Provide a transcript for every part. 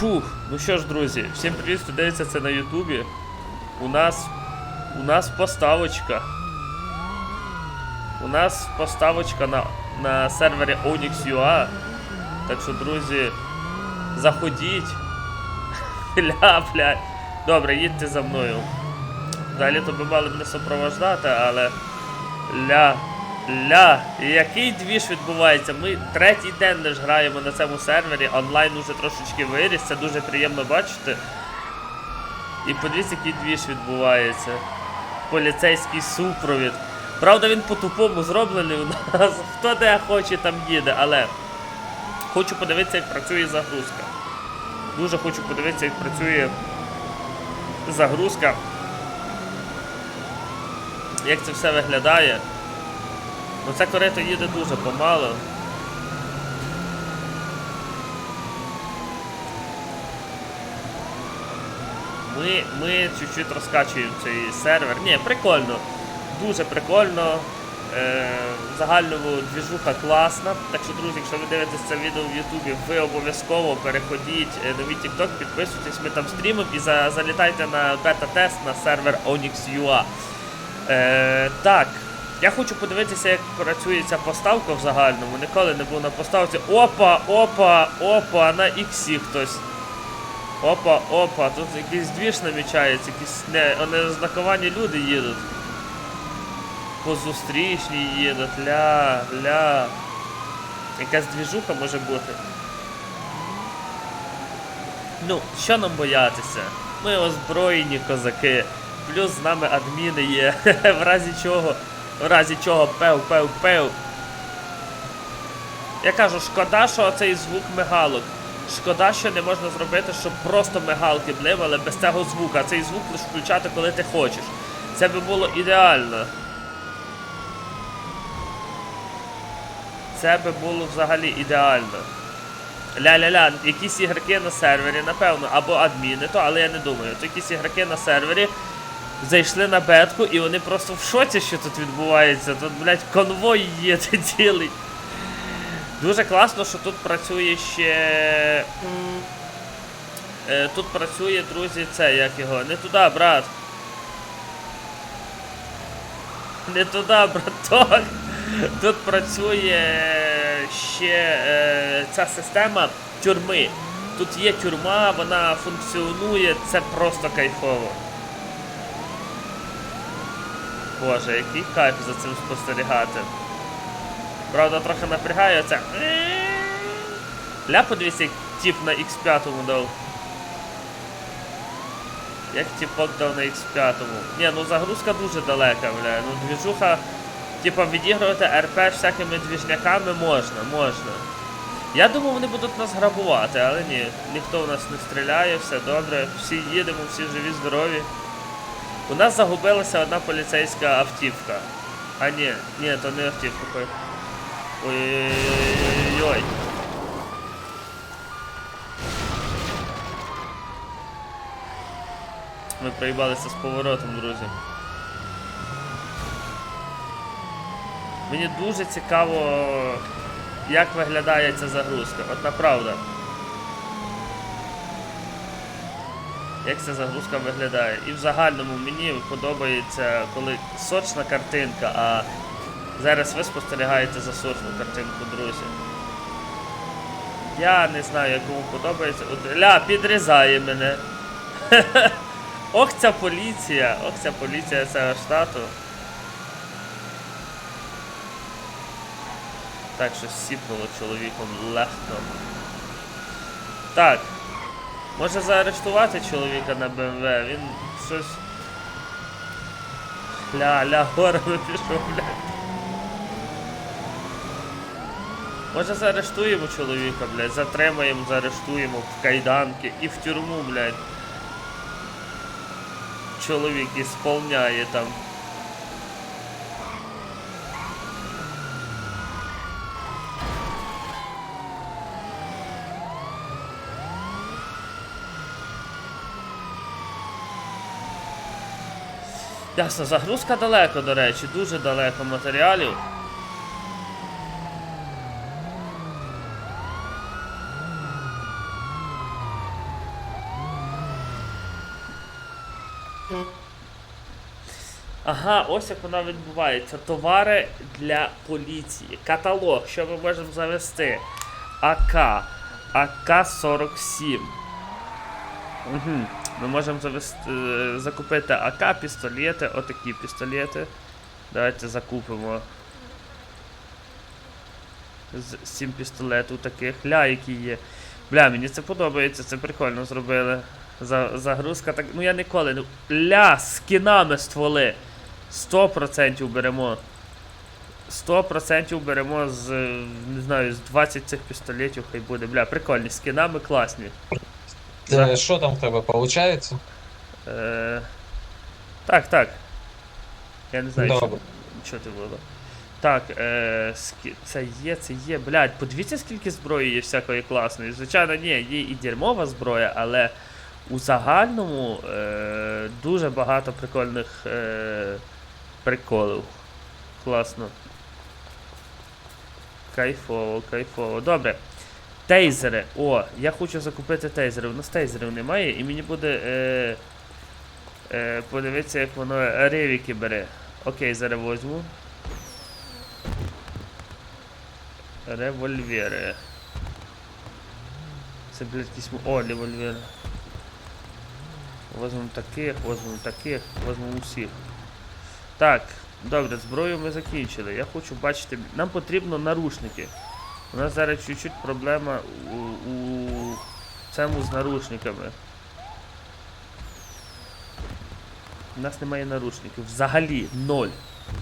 Фух, ну що ж, друзі, всім привіт, хто дивиться це на Ютубі. У нас. У нас поставочка. У нас поставочка на, на сервері Onyx.ua. Так що, друзі, заходіть. Ля, блядь. Добре, їдьте за мною. Далі то би мали мене супровождати, але. Ля. Ля, який двіж відбувається? Ми третій день лиш граємо на цьому сервері, онлайн уже трошечки виріс, це дуже приємно бачити. І подивіться, який двіж відбувається. Поліцейський супровід. Правда, він по-тупому зроблений у нас. Хто де хоче, там їде, але хочу подивитися, як працює загрузка. Дуже хочу подивитися, як працює загрузка. Як це все виглядає. Ну це корито їде дуже помало. Ми, ми чуть-чуть розкачуємо цей сервер. Ні, прикольно. Дуже прикольно. Е, загальному двіжуха класна. Так що, друзі, якщо ви дивитесь це відео в Ютубі, ви обов'язково переходіть е, на мій TikTok, підписуйтесь, ми там стрімимо і за, залітайте на бета-тест на сервер Onyx.ua. Е, так, я хочу подивитися, як працює ця поставка в загальному. Ніколи не був на поставці. Опа, опа, опа, на іксі хтось. Опа, опа, тут якийсь двіж намічається, якісь не, незнаковані люди їдуть. По зустрічній їдуть, ля, ля. Якась двіжуха може бути. Ну, що нам боятися? Ми озброєні козаки. Плюс з нами адміни є. в разі чого. В разі чого пев, пев, пев. Я кажу, шкода, що цей звук мигалок. Шкода, що не можна зробити, щоб просто мигалки бливали без цього звука. Цей звук лише включати, коли ти хочеш. Це би було ідеально. Це би було взагалі ідеально. Ля-ля-ля, якісь ігроки на сервері, напевно, або адміни, то, але я не думаю. То якісь ігроки на сервері зайшли на бетку і вони просто в шоці, що тут відбувається. Тут, блядь, конвой є цілий. Дуже класно, що тут працює ще. е, Тут працює, друзі, це як його. Не туди, брат. Не туди, браток. Тут працює ще е, ця система тюрми. Тут є тюрма, вона функціонує, це просто кайфово. Боже, який кайф за цим спостерігати. Правда, трохи напрягає це. Ля, подивіться, як тип на X5 дав. Як типок дав на X5. Ні, ну загрузка дуже далека, бля. Ну двіжуха, типа відігрувати РП всякими двіжняками можна, можна. Я думав, вони будуть нас грабувати, але ні, ніхто в нас не стріляє, все добре, всі їдемо, всі живі, здорові. У нас загубилася одна поліцейська автівка. А ні, ні, то не автівка. ой. Ой-ой-ой. Ми проїбалися з поворотом, друзі. Мені дуже цікаво, як виглядає ця загрузка. От направда. Як ця загрузка виглядає. І в загальному мені подобається, коли сочна картинка, а зараз ви спостерігаєте за сочну картинку, друзі. Я не знаю, як кому подобається. Ля, підрізає мене. Ох, ця поліція, ох, ця поліція цього штату. Так, щось сіпнуло чоловіком легко. Так. Може заарештувати чоловіка на БМВ, він щось. Ля-ля, горами пішов, бля. Може заарештуємо чоловіка, блядь, затримаємо, заарештуємо в кайданки і в тюрму, блядь. Чоловік ісполняє там. Ясно, загрузка далеко, до речі, дуже далеко матеріалів. Ага, ось як вона відбувається. Товари для поліції. Каталог, що ми можемо завести? АК. АК-47. Угу. Ми можемо завести, е, закупити АК, пістолети, отакі пістолети. Давайте закупимо. З 7 пістолетів таких. Ля, які є. Бля, мені це подобається, це прикольно зробили. За, загрузка так. Ну я ніколи не. Ля, з скінами стволи. 100% беремо. 100% беремо з. не знаю, з 20 цих пістолетів хай буде. Бля, прикольні, скінами класні. Е, Що там в тебе виходить? Е, так, так. Я не знаю, що, Добре. що це було. Так, е, скі... це є, це є. Блядь, подивіться, скільки зброї є всякої класної. Звичайно, ні, є і дерьмова зброя, але у загальному е, дуже багато прикольних е, приколів. Класно. Кайфово, кайфово. Добре. Тейзери. О, я хочу закупити тейзери. У нас тейзерів немає, і мені буде. Е, е, подивитися, як воно ревіки бере. Окей, зараз возьму. Револьвери. Це, блядь, якісь... О, револьвери. Возьмемо таких, возьмемо таких, возьмемо усіх. Так, добре, зброю ми закінчили. Я хочу бачити. Нам потрібно нарушники. У нас зараз чуть-чуть проблема у, у цьому з нарушниками. У нас немає нарушників. Взагалі ноль.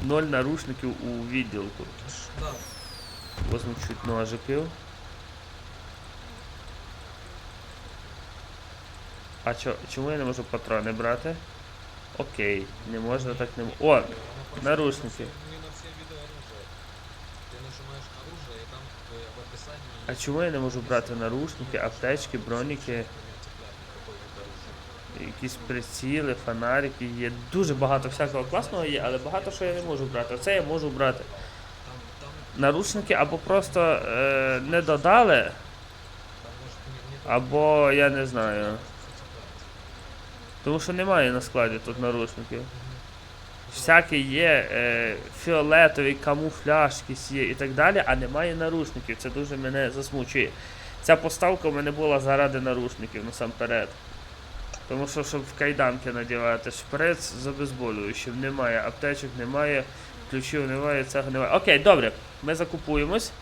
Ноль нарушників у відділку. Возьму чуть ножиків. А чо, чому я не можу патрони брати? Окей, не можна так не О! Нарушники. А чому я не можу брати нарушники, аптечки, броніки, якісь приціли, фонарики є. Дуже багато всякого класного є, але багато що я не можу брати. Оце я можу брати. Нарушники або просто е, не додали, або я не знаю. Тому що немає на складі тут нарушників. Всякі є е, фіолетові, камуфляж якийсь є і так далі, а немає нарушників. Це дуже мене засмучує. Ця поставка в мене була заради нарушників насамперед. Тому що, щоб в кайданки надівати шприц з обезболюючим. Немає аптечок, немає, ключів немає, цього немає. Окей, добре, ми закупуємось.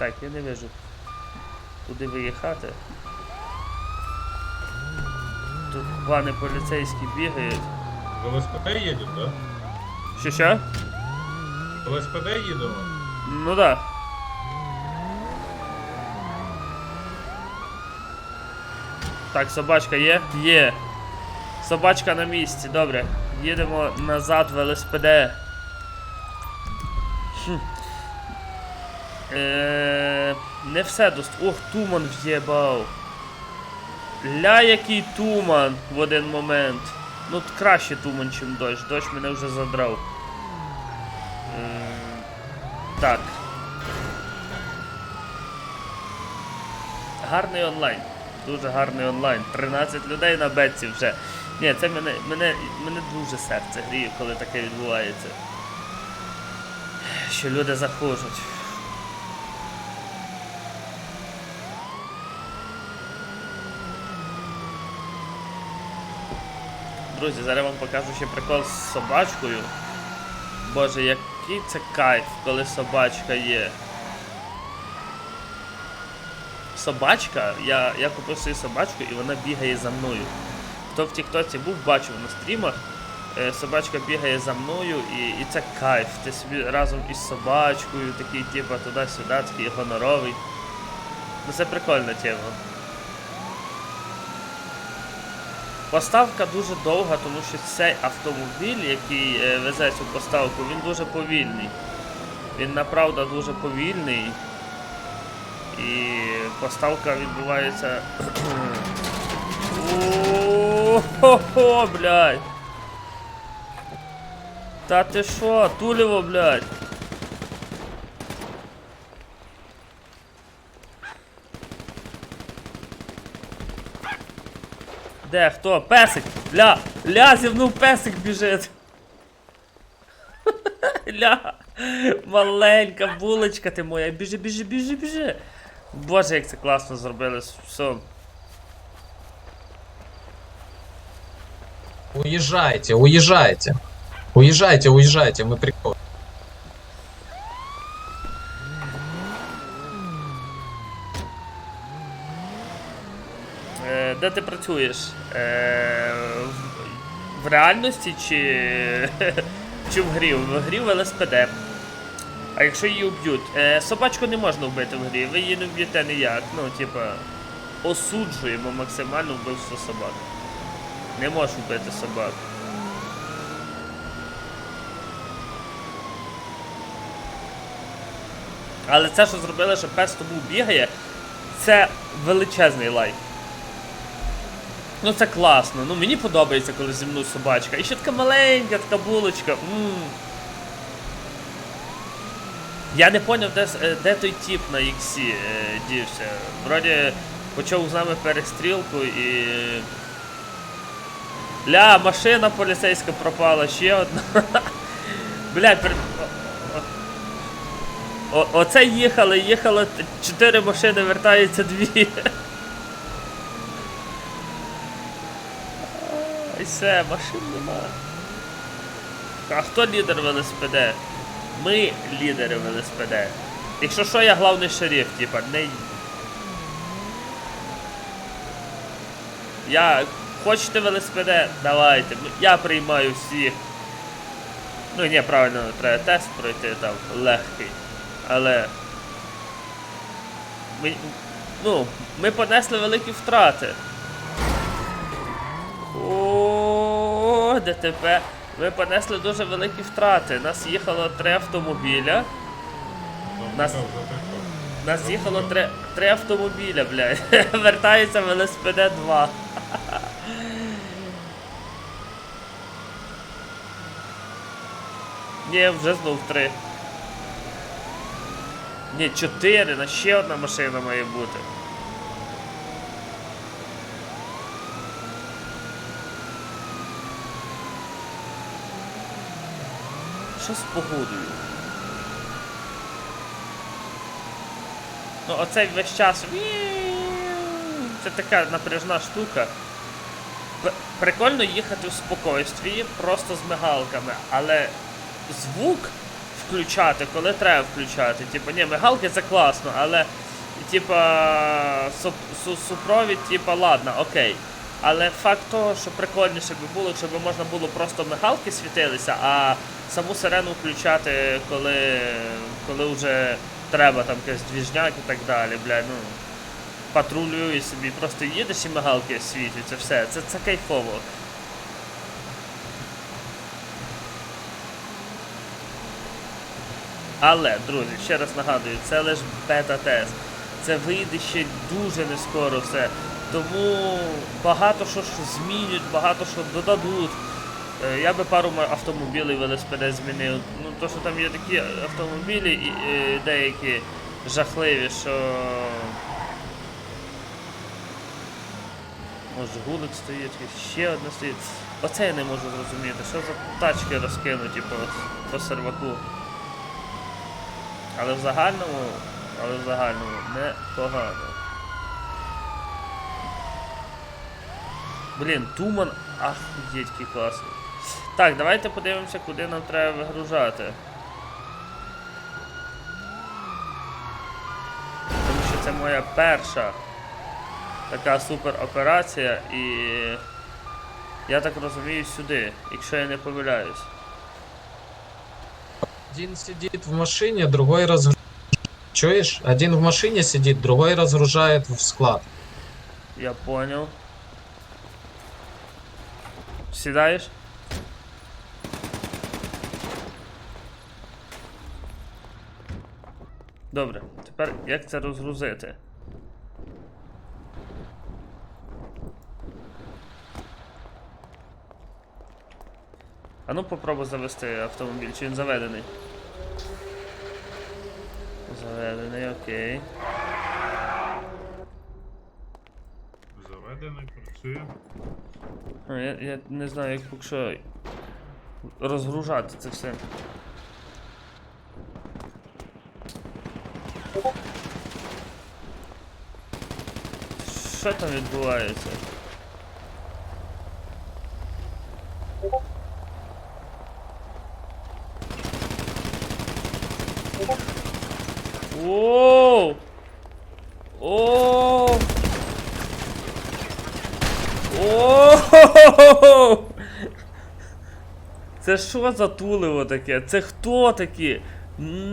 Так, я не вижу. Куди виїхати? Тут пани поліцейські бігають. В ЛСПД едем, да? Що що? В ЛСПД едем? Ну да. Так, собачка є? Є. Собачка на місці, добре. Їдемо назад в ЛСПД. Е, не все дост. Ох, туман в'єбав. Ля який туман в один момент. Ну краще туман, чим дощ. Дощ мене вже задрав. Е, так. Гарний онлайн. Дуже гарний онлайн. 13 людей на бетці вже. Ні, це мене, мене, мене дуже серце гріє, коли таке відбувається. Що люди заходять. Друзі, зараз вам покажу ще прикол з собачкою. Боже, який це кайф, коли собачка є. Собачка, я, я купив свою собачку і вона бігає за мною. Хто в Тіктоці був, бачив на стрімах. е, Собачка бігає за мною і, і це кайф. Ти собі разом із собачкою, такий типа туди-сюди, такий гоноровий. Ну це прикольна тема. Поставка дуже довга, тому що цей автомобіль, який е, везе цю поставку, він дуже повільний. Він направда дуже повільний. І поставка відбувається. О-хо-хо, блядь. Та ти що, тулево, блядь? Де, хто? Песик! Ля! Ля, зівнув песик біжить! Ля! Маленька булочка ти моя! Біжи, біжи, біжи, біжи! Боже, як це класно зробили. Все. Уезжайте, уезжайте. Уезжайте, уезжайте, мы прикол. Е, де ти працюєш? Е, в, реальності чи, чи в грі? В грі в ЛСПД. А якщо її вб'ють? Е, собачку не можна вбити в грі, ви її не вб'єте ніяк. Ну, типа, осуджуємо максимально вбивство собак. Не можеш вбити собак. Але це, що зробили, що пес тобою бігає, це величезний лайк. Ну це класно. Ну мені подобається, коли зі мною собачка. І ще така маленька, така булочка. м Я не поняв, де, е, де той тіп на іксі е, дівся. Вроді почав з нами перестрілку і. Ля, машина поліцейська пропала, ще одна. Блядь, при... О, оце їхали, їхало т- чотири машини, вертається дві. І все, машин нема. А хто лідер в? Ми лідери в. Якщо що, я главний шериф, типа, не. Я. Хочете в? Давайте. Я приймаю всіх. Ну ні, правильно, треба тест пройти там легкий. Але. Ми, ну, ми понесли великі втрати. О, ДТП. Ми понесли дуже великі втрати. Нас їхало три автомобіля. Нас- Нас... Їхало три, три автомобіля, блядь. Вертається в ЛСПД 2. Ні, вже знов три. Ні, чотири, на ще одна машина має бути. Що з погодою? Ну, оцей весь час. Це така напряжна штука. Прикольно їхати в спокойствії, просто з мигалками, але звук включати, коли треба включати. Типу, ні, мигалки це класно, але типа суп- супровід, типа, ладно, окей. Але факт того, що прикольніше би було, якщо б можна було просто мигалки світилися, а саму сирену включати, коли, коли вже треба там якийсь двіжняк і так далі, бля, ну. Патрулюєш собі, просто їдеш і мигалки світяться, все. Це, це кайфово. Але, друзі, ще раз нагадую, це лише бета-тест. Це вийде ще дуже не скоро все. Тому багато що ж змінюють, багато що додадуть. Е, Я би пару автомобілів в ЛСПД змінив. Ну, то, що там є такі автомобілі деякі жахливі, що. Може, гулик стоїть, ще одна стоїть. Оце я не можу зрозуміти, що за тачки розкинуті по, по серваку. Але в загальному, але в загальному непогано. Блін, Туман, ахуєть, який класний. Так, давайте подивимося, куди нам треба вигружати. Тому що це моя перша така супер операція і я так розумію сюди, якщо я не помиляюсь. Один сидит в машине, другой разгружает. Чуешь? Один в машине сидит, другой разгружает в склад. Я понял. Сідаєш? Добре, тепер як це розгрузити? А ну попробуй завести автомобіль, чи він заведений. Заведений, окей. Заведений, працює. Я, я не знаю, як поки що розгружати це все. Що там відбувається? Оу! Оу! Це що за тулево таке? Це хто такі?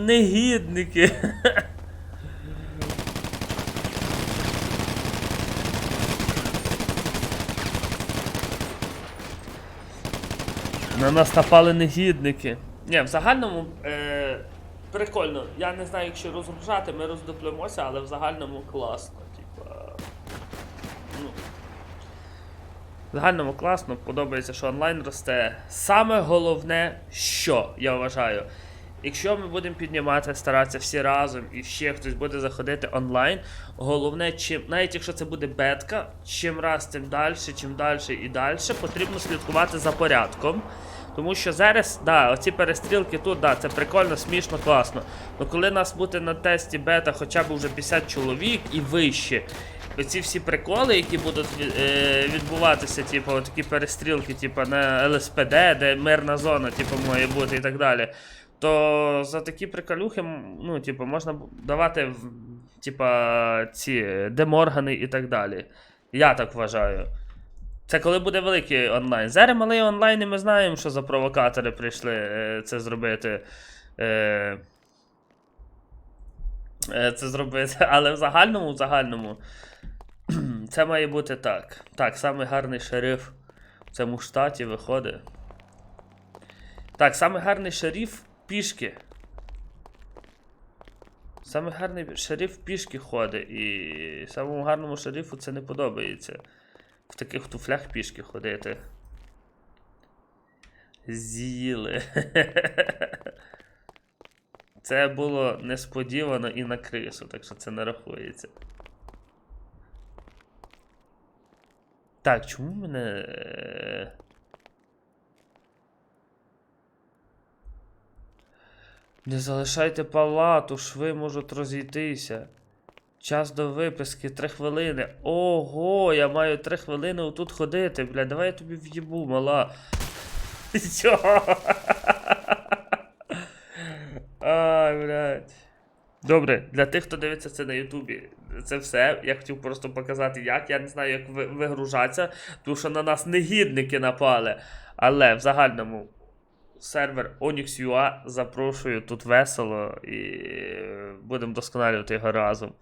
Негідники. На нас напали негідники. Ні, в загальному е, прикольно. Я не знаю, якщо розгружати, ми роздуплемося, але в загальному класно. Типа. Ну, загальному класно, подобається, що онлайн росте. Саме головне, що я вважаю, якщо ми будемо піднімати, старатися всі разом і ще хтось буде заходити онлайн, головне, чим, навіть якщо це буде бетка, чим раз тим далі, чим далі і далі, потрібно слідкувати за порядком. Тому що зараз, да, оці перестрілки тут, да, це прикольно, смішно, класно. Ну коли нас буде на тесті бета хоча б вже 50 чоловік і вище, оці всі приколи, які будуть е, відбуватися, типу, такі перестрілки, типу, на ЛСПД, де мирна зона, типу, має бути і так далі. То за такі приколюхи, ну, типу, можна давати в, типа, ці деморгани і так далі. Я так вважаю. Це коли буде великий онлайн. Зараз малий онлайн, і ми знаємо, що за провокатори прийшли е, це зробити. Е, це зробити. Але в загальному, в загальному. Це має бути так. Так, самий гарний шериф в цьому штаті виходить. Так, самий гарний шериф пішки. Самий гарний шериф пішки ходить. І самому гарному шерифу це не подобається. В таких туфлях пішки ходити. З'їли. Це було несподівано і на крису, так що це не рахується. Так, чому мене. е, Не залишайте палату, шви можуть розійтися. Час до виписки 3 хвилини. Ого, я маю 3 хвилини отут ходити, бля, давай я тобі в'їбу, мала. Ай, блядь. Добре, для тих, хто дивиться це на Ютубі, це все. Я хотів просто показати, як. Я не знаю, як ви- вигружатися, тому що на нас негідники напали. Але в загальному сервер Onyx.ua запрошую тут весело і будемо досконалювати його разом.